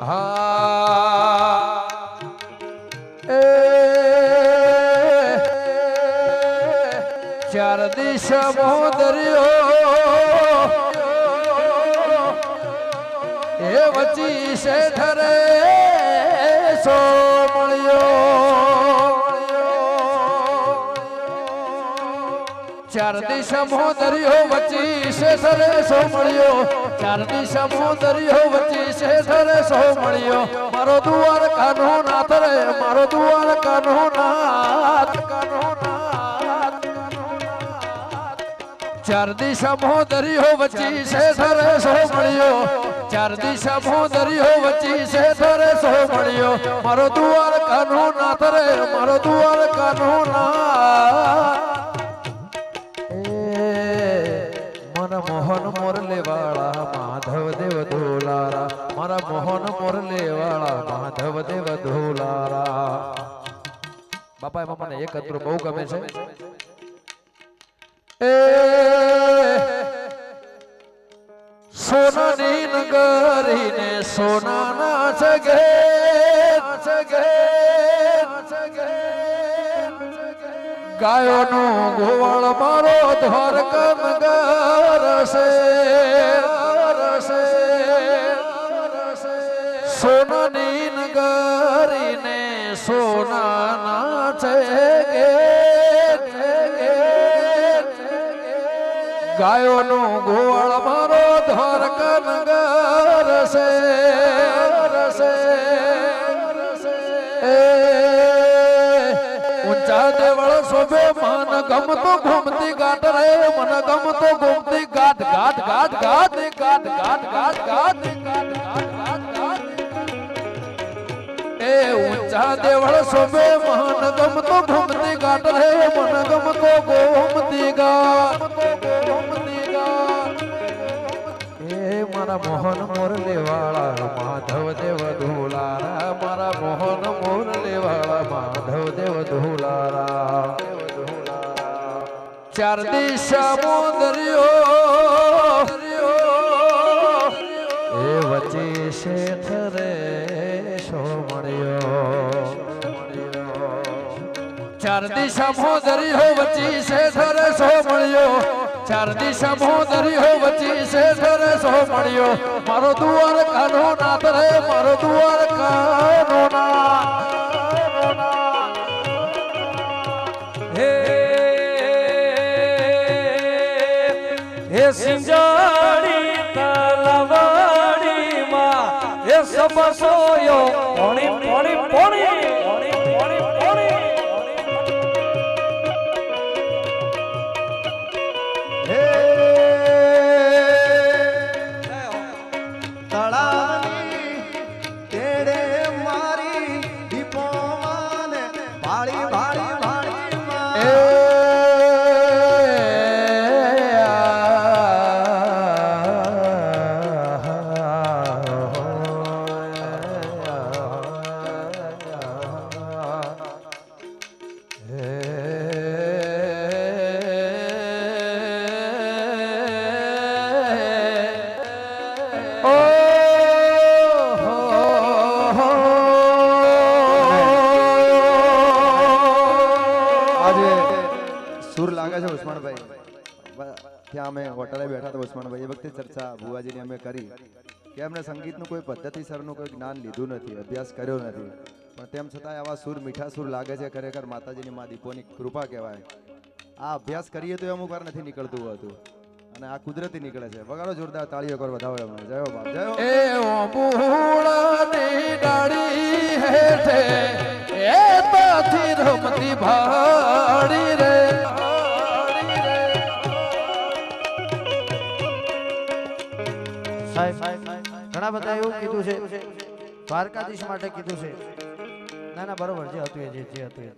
હા. એ ચાર દિશા દરિયો. એ વચી છે ઠરે ચાર દિશા દરિયો વચી શેષરે સો મળ્યો. ચાર દિશા દરિયો વચી શેષરે સો મળ્યો. મારો દુવાર કાનો નાથ રે, મારો દુવાર કાનો નાથ કાનો ચાર દિશા દરિયો વચી શેષરે સો મળ્યો. ચાર દિશા દરિયો વચી શેષરે સો મળ્યો. મારો દુવાર કાનો નાથ રે, મારો દુવાર કાનો નાથ. મોહન મોરલે વાળા માધવ દેવ ધોલારા મારા મોહન મોરલે વાળા માધવ દેવ ધોલારા બાપા એમાં મને એક અંતરું બહુ ગમે છે. એ સોનાની નગરીને સોનાના જગે જગે. ગાયોનો ગોવાળ મારો દ્વારકન ગરસે સોનાની નગરીને સોનાના છે ગે ગાયોનો ગોવાળ મારો દ્વારકન ગરસે દેવળ શોભે મન ગમતો ઘૂમતી ગાટ રે મન ગમતો ઘૂમતી ગાટ ગાટ ગાટ ગાટ ગાટ ગાટ ગાટ ગાટ ગાટ ગાટ ગાટ એ ઊંચા દેવળ શોભે મન ગમતો ઘૂમતી ગાટ રે મન ગમતો ઘૂમતી ગાટ ઘૂમતી ગાટ એ મારા મોહન મોરલે વાળા માધવ દેવ ધોલારા મારા મોહન મોરલે વાળા માધવ દેવ ધોલારા ચાર દિશા મુદર્યો એ વચે શેઠ રે સોમણ્યો ચાર દિશા મુદર્યો વચ્ચી શેઠ રે સોમણ્યો ચાર દિશા મુદર્યો વચી શેઠ રે સોમણ્યો મારો દુવાર કાનો નાથ રે મારો દુવાર કાનો નાથ. હે સિંજાડી તલવાડીમાં હે સબસોયો પોણી પોણી પોણી. અમે હોટલે બેઠા હતા ઉસ્માનભાઈ એ વખતે ચર્ચા ભુવાજીની અમે કરી કે એમને સંગીતનું કોઈ પદ્ધતિસરનું કોઈ જ્ઞાન લીધું નથી, અભ્યાસ કર્યો નથી. પણ તેમ છતાં આવા સુર મીઠા સુર લાગે છે ખરેખર માતાજીની મા દીપોની કૃપા કહેવાય. આ અભ્યાસ કરીએ તો અમુક વાર નથી નીકળતું હતું. અને આ કુદરતી નીકળે છે. વગાડો જોરદાર તાળીઓ કર વધાવો એમને. જય બાપ, જય એ ભાડી ઘણા બધા એવું કીધું છે. દ્વારકાધીશ માટે કીધું છે. ના ના, બરોબર, જે હતું એ, જે હતું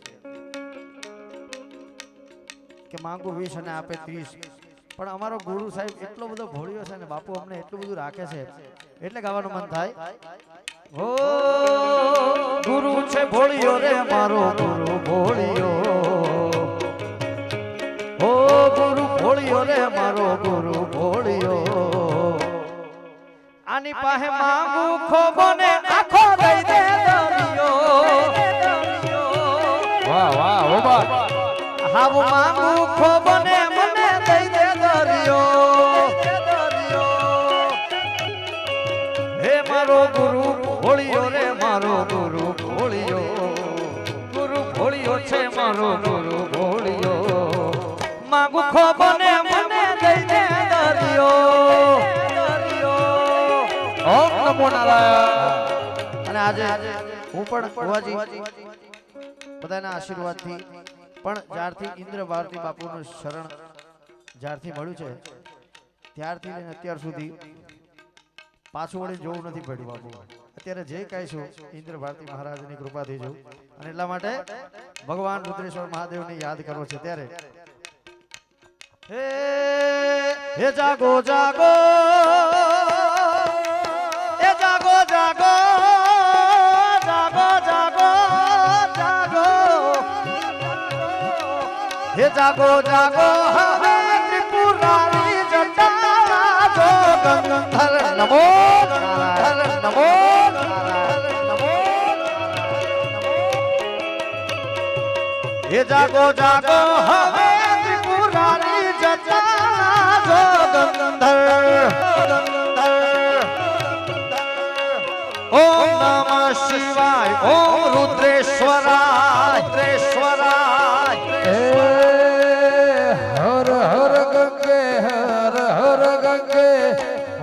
કે માંગુ વીસ અને આપે ત્રીસ. પણ અમારો ગુરુ સાહેબ એટલો બધો ભોળ્યો છે ને, બાપુ અમને એટલું બધું રાખે છે. એટલે ગાવાનું મન થાય. ઓ ગુરુ છે ભોળ્યો રે મારો ગુરુ, ભોળ્યો. ઓ ગુરુ ભોળ્યો રે મારો ગુરુ, ભોળિયો. આની પાસે માંગુ ખોબો ને આખો દઈ દે દરિયો. વાહ વાહ હો બાત હાવ માંગુ ખોબો ને મને દઈ દે દરિયો. હે મારો ગુરુ હોળિયો રે મારો ગુરુ હોળિયો ગુરુ હોળિયો છે મારો ગુરુ હોળિયો માંગુ ખોબો ને મને દઈ દે દરિયો. અને આજે હું પણ ભુવાજી બધાના આશીર્વાદથી, પણ જ્યારથી ઇન્દ્ર ભારતી બાપુનું શરણ જ્યારથી મળ્યું છે, ત્યારથી લઈને અત્યાર સુધી પાછું વળી જોવું નથી પડ્યું બાપુ. અત્યારે જે કાંઈ છું ઇન્દ્ર ભારતી મહારાજની કૃપાથી છું. અને એટલા માટે ભગવાન રુદ્રેશ્વર મહાદેવને યાદ કરવો છે ત્યારે. હે હે જાગો જાગો. જાગો જાગો જાગો જાગો. હે જાગો જાગો, હવે ત્રિપુરારી જટા જો ગંગધર, નમો નારાયણ નમો હે જાગો જાગો, હવે ત્રિપુરારી જટા જો ગંગધર. ઓમ નમઃ શિવાય, ઓમ રુદ્રેશ્વરાય. રુદ્રેશ્વરાય હર હર ગંગે, હર હર ગંગે,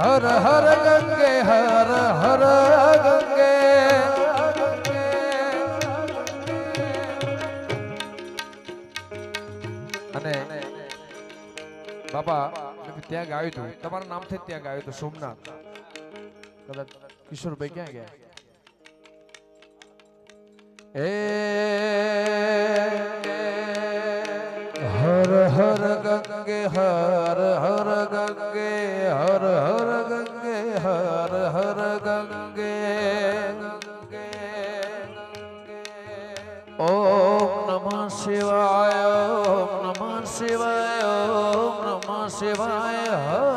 હર હર ગંગે, હર હર ગંગે. અને બાપા ત્યાં ગાયું હતું. તમારા નામથી ત્યાં ગાયું હતું, સોમનાથ. કદાચ કિશોરભાઈ ક્યાં ગયા એ હર હર ગંગે હર હર ગંગે હર હર ગંગે હર હર ગંગે ઓમ નમઃ શિવાય ઓમ નમઃ શિવાય ઓમ નમઃ શિવાય હર હર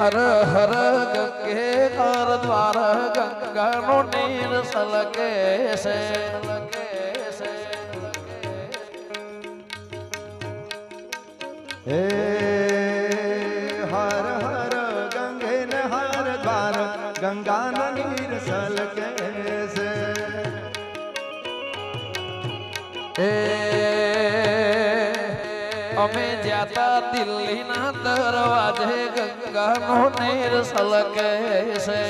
હર હર ગંગે હર દ્વાર ગંગાનો નીર સલકે છે હે હર હર ગંગે હર દ્વાર ગંગા નીર સલકે અમે જાતા દિલ્હીના દરવાજે ગંગાનો નેર સલકે છે.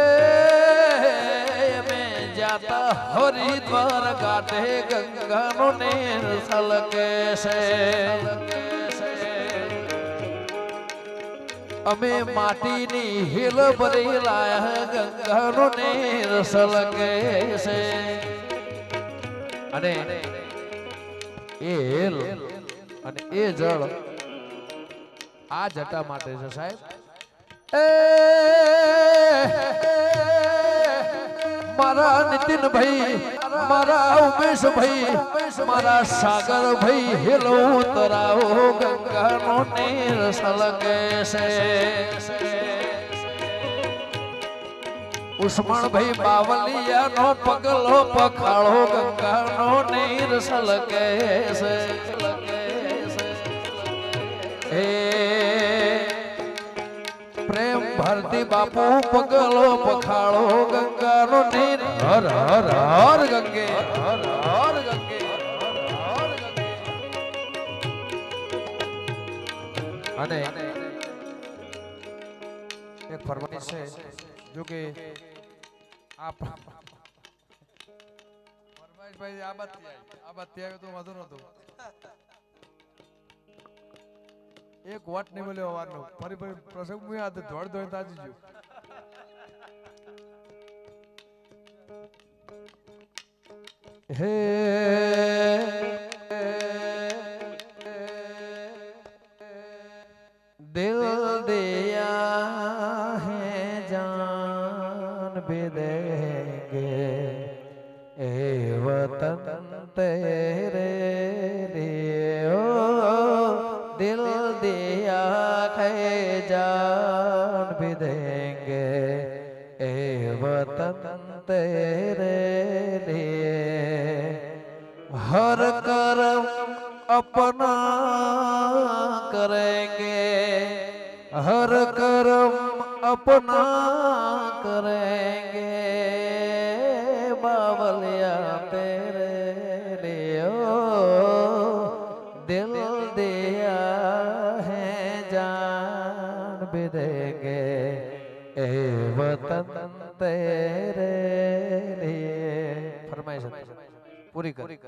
એ અમે જાતા હરિદ્વાર કાઢે ગંગાનો નેર સલકે છે. અમે માટીની હિલ ભરી લાયા ગંગાનો નેર સલકે છે. અને એ હેલ. અને એ જળ આ જટા માટે છે સાહેબ. મારા નીતિનભાઈ, મારા ઉમેશભાઈ, મારા સાગર ભાઈ, હેલો તરાવો ગંગાનો નીર સલગે છે. ઉસ્માનભાઈ બાવલિયાનો પગલો પખાળો ગંગાનો નીર સલગે છે. હે પ્રેમ ભારતી બાપુ, પગલો પખાળો ગંગાનો નીર. હર હર હર ગંગે, હર હર ગંગે અને એક ફરમાઈશ છે જો આ ફરમાઈશભાઈ આ બાદ આ બાદ આવ્યો તો વાંધો નતો એક વોટ નહીં મળ્યો અવારનો ફરી ફરી પ્રસંગ તો દોડ દોડ તાજી ગયો હે है जान भी देंगे ए वतन वतन तेरे लिए हर कर्म अपना करेंगे हर कर्म अपना करेंगे વતન તેરે રે. ફરમાઈશ પૂરી કરી.